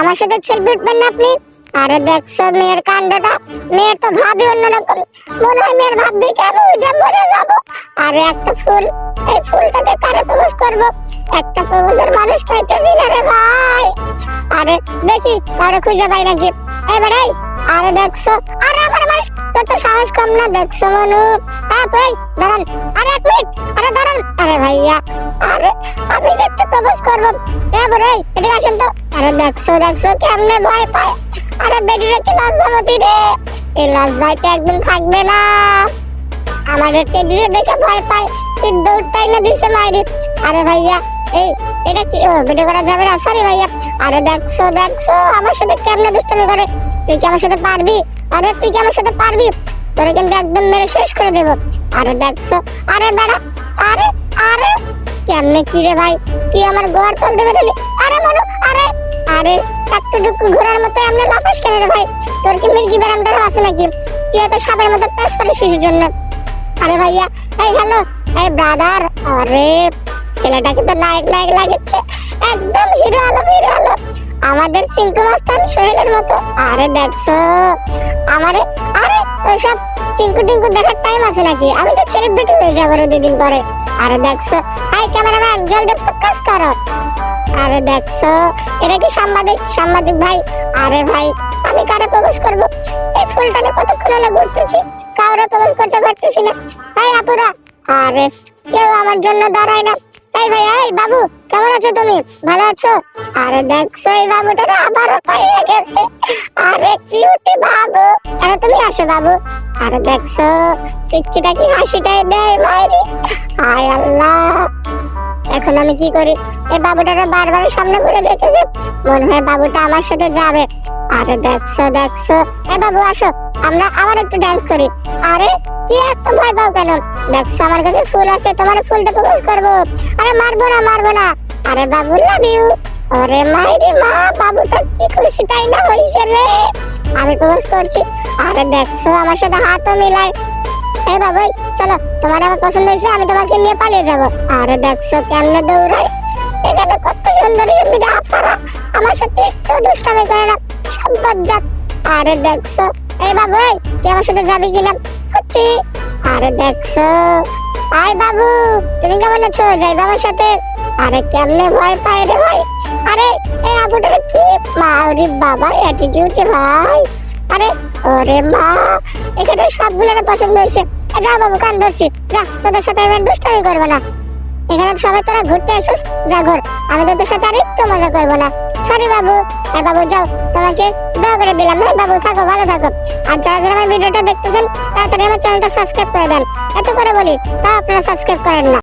আমার সাথে সেলফি উঠবেন না আপনি? আরে দেখছ মেয়ের কাণ্ডটা। মেয়ের তো ভাবি অন্যরকম। মনে হয় মেয়ের ভাব দেখে আমি উঠে মরে যাব। আরে একটা ফুল, এই ফুলটাতে কারে প্রপোজ করব? একটা প্রপোজের মানুষ পাইতেছি না রে ভাই। আরে দেখি, কারে খুঁজে পাই নাকি এই আরে দেখছ আরে আমার মানুষ, তোর তো সাহস কম না দেখছ মনু। হ্যাঁ ভাই দাঁড়ান। আরে এক মিনিট, আরে দাঁড়ান। আরে ভাইয়া, আরে আমি প্রপোজ করব। এবার এই এদিকে আসেন তো। আরে দেখছ দেখছ, কেমনে ভয় পায়। আরে বেডিরে কি লজ্জামতি রে। এই লজ্জায় তো একদিন থাকবে না। আমাদের টেডিরে দেখে ভয় পায়। কি দৌড়টাই না দিছে মাইরি। আরে ভাইয়া, এই, এটা কি? ও, ভিডিও করা যাবে না সরি ভাইয়া। আরে দেখছ দেখছ, আমার সাথে কেমনে দুষ্টামি করে? তুই কি আমার সাথে পারবি? আরে তুই কি আমার সাথে পারবি? তোরে কিন্তু একদম মেরে শেষ করে দেব। আরে দেখছ, আরে বেড়া, আরে আরে কেমনে কি রে ভাই? তুই আমার গোয়ার তল দেবে দিলি। আরে মনু, আরে আরে টাকটুকু ঘোরার মতো এমনি লাফাস কেন রে ভাই? তোর কি মির্গি ব্যারামটা আছে নাকি? তুই এত সাপের মতো প্রেস করিস শিশুর জন্য? আরে ভাইয়া, এই হ্যালো, এই ব্রাদার, আরে, ছেলেটাকে তো নায়ক নায়ক লাগছে। একদম হিরো আলম হিরো আলম আমাদের চিঙ্কু মাস্তান সোহেলের মতো। আরে দেখছ, আমারে, আরে, ওইসব চিঙ্কু টিঙ্কু দেখার টাইম আছে নাকি? আমি তো সেলিব্রিটি হয়ে যাব দুদিন পরে। আরে দেখছ হাই ক্যামেরাম্যান, জলদি ফোকাস করো। আরে দেখছ, এটা কি সাংবাদিক? সাংবাদিক ভাই, আরে ভাই, আমি কারে প্রপোজ করব? এই ফুলটাকে কতক্ষণ হলো ঘুরতেছি? কাউরে প্রপোজ করতে পারতেছি না। ভাই আপুরা, আরে কেউ আমার জন্য দাঁড়ায় না। এই ভাই, এই বাবু, কেমন আছো তুমি? ভালো আছো? আরে দেখছ, এই বাবুটা না আবারও পাইয়ে গেছে। আরে কিউটি বাবু। আরে তুমি আসো বাবু। আরে দেখছ পিচ্ছিটা কি হাসিটাই দেয় মায়েরি হায় আল্লাহ। এখন আমি কি করি? এই বাবুটাকে বারবার সামনে পড়ে যেতেছে। মনে হয় বাবুটা আমার সাথে যাবে। আরে দেখছ দেখছ। এ বাবু, আসো। আমরা আবার একটু ডান্স করি। আরে, কি এত ভয় পাও কেন? দেখছ, আমার কাছে ফুল আছে, তোমার ফুলটা প্রপোজ করব। আরে, মারবো না মারবো না। আরে বাবু লাভ ইউ ওরে মাইরে মা, বাবুটা কি খুশি, তাই না হইছে রে? আমি প্রপোজ করছি। আরে দেখছ, আমার সাথে হাতও মিলায়। এই বাবাই, চলো, তোমার আমার পছন্দ হয়েছে, আমি তোমাকে নিয়ে পালিয়ে যাব। আরে দেখছ, কেমনে দৌড়ায়? এখানে কত সুন্দর সুন্দর আফারা। আমার সাথে একটু দুষ্টামি করে না। সব বজ্জাত। আরে দেখছ এই বাবুই, তুই আমার সাথে যাবি কিনা? হচ্ছি আরে দেখছ। আয় বাবু, তুমি কেমন আছো? যাই বাবার সাথে। আরে কেমনে ভয় পায় রে ভাই? আরে এই আবুটার কি মাউরি বাবা অ্যাটিটিউড ভাই? আরে, ওরে মা এখানে সবগুলোর পছন্দ হয়েছে। যা বাবু, কান ধরছি। যা, তোদের সাথে এবার দুষ্টামি করব না। এখানে সবাই তোরা ঘুরতে আসিস? যা ঘর, আমি তোদের সাথে আর একটু মজা করব না। সরি বাবু। এ বাবু, যাও, তোমাকে দোয়া করে দিলাম। হ্যাঁ বাবু, থাকো, ভালো থাকো। আর যারা যারা আমার ভিডিওটা দেখতেছেন, তাড়াতাড়ি আমার চ্যানেলটা সাবস্ক্রাইব করে দেন। এত করে বলি, তা আপনারা সাবস্ক্রাইব করেন না।